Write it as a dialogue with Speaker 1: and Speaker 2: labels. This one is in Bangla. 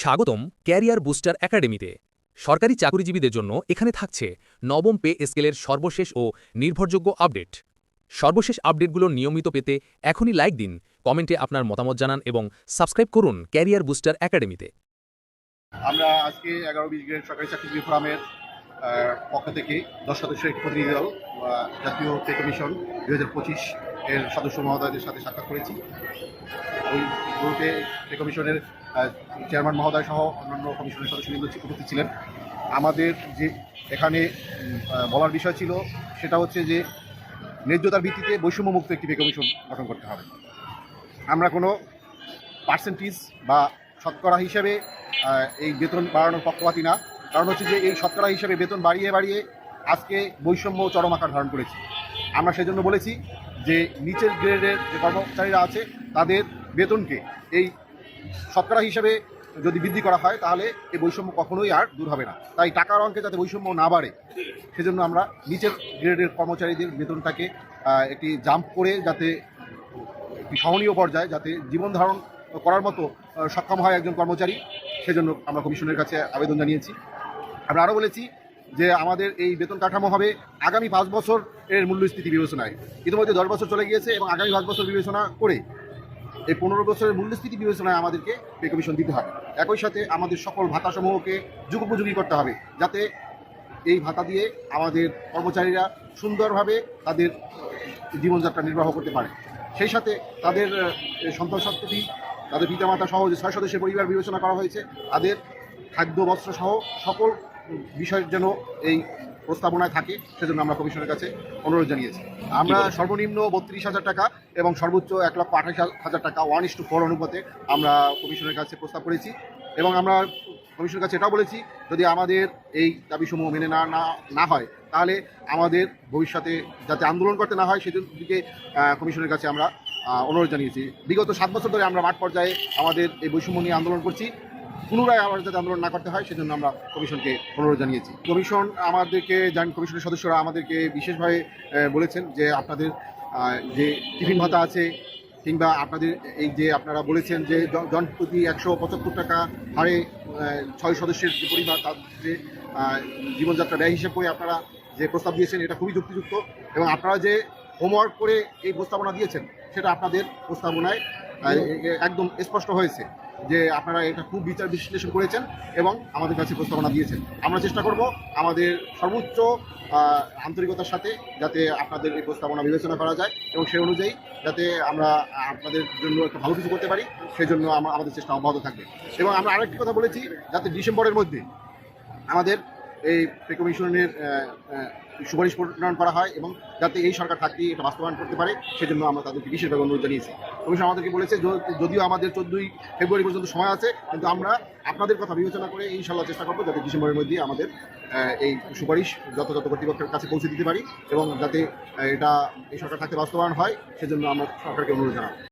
Speaker 1: স্বাগতম ক্যারিয়ার বুস্টার একাডেমিতে। সরকারি চাকরিজীবীদের জন্য এখানে থাকছে নবম পে স্কেলের সর্বশেষ ও নির্ভরযোগ্য আপডেট। সর্বশেষ আপডেটগুলো নিয়মিত পেতে এখনই লাইক দিন, কমেন্টে আপনার মতামত জানান এবং সাবস্ক্রাইব করুন ক্যারিয়ার বুস্টার একাডেমিতে।
Speaker 2: আমরা আজকে এগারো বিশ গ্রেড সরকারি চাকরিজীবী ফোরামের পক্ষ থেকে দশ সদস্যের প্রতিনিধি দল জাতীয় পে কমিশন দুই হাজার পঁচিশ এর সদস্য মহোদয়দের সাথে সাক্ষাৎ করেছি। ওই গ্রুপে কমিশনের চেয়ারম্যান মহোদয় সহ অন্যান্য কমিশনের সদস্যবৃন্দ উপস্থিত ছিলেন। আমাদের যে এখানে বলার বিষয় ছিল, সেটা হচ্ছে যে ন্যায্যতার ভিত্তিতে বৈষম্যমুক্ত একটি পে কমিশন গঠন করতে হবে। আমরা কোনো পার্সেন্টেজ বা শতকরা হিসেবে এই বেতন বাড়ানোর পক্ষপাতী না। কারণ হচ্ছে যে এই শতকরা হিসেবে বেতন বাড়িয়ে বাড়িয়ে আজকে বৈষম্য চরম আকার ধারণ করেছে। আমরা সেজন্য বলেছি যে নিচের গ্রেডের যে কর্মচারীরা আছে, তাদের বেতনকে এই শতকরা হিসেবে যদি বৃদ্ধি করা হয়, তাহলে এই বৈষম্য কখনোই আর দূর হবে না। তাই টাকার অঙ্কে যাতে বৈষম্য না বাড়ে, সেজন্য আমরা নিচের গ্রেডের কর্মচারীদের বেতনটাকে একটি জাম্প করে যাতে সহনীয় পর্যায়ে যাতে জীবন ধারণ করার মতো সক্ষম হয় একজন কর্মচারী, সেজন্য আমরা কমিশনের কাছে আবেদন জানিয়েছি। আমরা আরও বলেছি যে আমাদের এই বেতন কাঠামো হবে আগামী পাঁচ বছর এর মূল্যস্ফীতি বিবেচনায়। ইতিমধ্যে দশ বছর চলে গিয়েছে এবং আগামী পাঁচ বছর বিবেচনা করে এই পনেরো বছরের মূল্যস্ফীতি বিবেচনায় আমাদেরকে পে কমিশন দিতে হবে। একই সাথে আমাদের সকল ভাতাসমূহকে যুগোপযোগী করতে হবে, যাতে এই ভাতা দিয়ে আমাদের কর্মচারীরা সুন্দরভাবে তাদের জীবনযাত্রা নির্বাহ করতে পারে। সেই সাথে তাদের সন্তান সন্ততি, তাদের পিতামাতা সহ যে ছয় সদস্যের পরিবার বিবেচনা করা হয়েছে, তাদের খাদ্য, বস্ত্র সহ সকল বিষয়ের যেন এই প্রস্তাবনায় থাকে সেজন্য আমরা কমিশনের কাছে অনুরোধ জানিয়েছি। আমরা সর্বনিম্ন বত্রিশ হাজার টাকা এবং সর্বোচ্চ এক লক্ষ আঠাশ হাজার টাকা ওয়ান ইস টু ফোর অনুপাতে আমরা কমিশনের কাছে প্রস্তাব করেছি এবং আমরা কমিশনের কাছে এটাও বলেছি যদি আমাদের এই দাবিসমূহ মেনে না না হয় তাহলে আমাদের ভবিষ্যতে যাতে আন্দোলন করতে না হয় সেদিকে কমিশনের কাছে আমরা অনুরোধ জানিয়েছি। বিগত সাত বছর ধরে আমরা মাঠ পর্যায়ে আমাদের এই বৈষম্য নিয়ে আন্দোলন করছি। পুনরায় আবার যাতে আন্দোলন না করতে হয়, সেজন্য আমরা কমিশনকে অনুরোধ জানিয়েছি। কমিশন আমাদেরকে, জান, কমিশনের সদস্যরা আমাদেরকে বিশেষভাবে বলেছেন যে আপনাদের যে টিফিন ভাতা আছে, কিংবা আপনাদের এই যে আপনারা বলেছেন যে জন- প্রতি একশো পঁচাত্তর টাকা হারে ছয় সদস্যের যে পরিবার, তার যে জীবনযাত্রা ব্যয় হিসেব করে আপনারা যে প্রস্তাব দিয়েছেন, এটা খুবই যুক্তিযুক্ত এবং আপনারা যে হোমওয়ার্ক করে এই প্রস্তাবনা দিয়েছেন, সেটা আপনাদের প্রস্তাবনায় একদম স্পষ্ট হয়েছে। যে আপনারা এটা খুব বিচার বিশ্লেষণ করেছেন এবং আমাদের কাছে প্রস্তাবনা দিয়েছেন। আমরা চেষ্টা করব আমাদের সর্বোচ্চ আন্তরিকতার সাথে যাতে আপনাদের এই প্রস্তাবনা বিবেচনা করা যায় এবং সেই অনুযায়ী যাতে আমরা আপনাদের জন্য একটা ভালো কিছু করতে পারি সেজন্য আমা- আমাদের চেষ্টা অব্যাহত থাকবে। এবং আমরা আরেকটি কথা বলেছি যাতে ডিসেম্বরের মধ্যে আমাদের এই পে কমিশনের আহ, আহ, সুপারিশ প্রণয়ন করা হয় এবং যাতে এই সরকার থাকতেই এটা বাস্তবায়ন করতে পারে, সেজন্য আমরা তাদেরকে বিশেষভাবে অনুরোধ জানিয়েছি। কমিশন আমাদেরকে বলেছে যদিও আমাদের চোদ্দই ফেব্রুয়ারি পর্যন্ত সময় আছে, কিন্তু আমরা আপনাদের কথা বিবেচনা করে ইনশাল্লাহ চেষ্টা করব যাতে ডিসেম্বরের মধ্যে আমাদের এই সুপারিশ যথাযথ কর্তৃপক্ষের কাছে পৌঁছে দিতে পারি এবং যাতে এটা এই সরকার থাকতে বাস্তবায়ন হয়, সেজন্য আমরা সরকারকে অনুরোধ জানাব।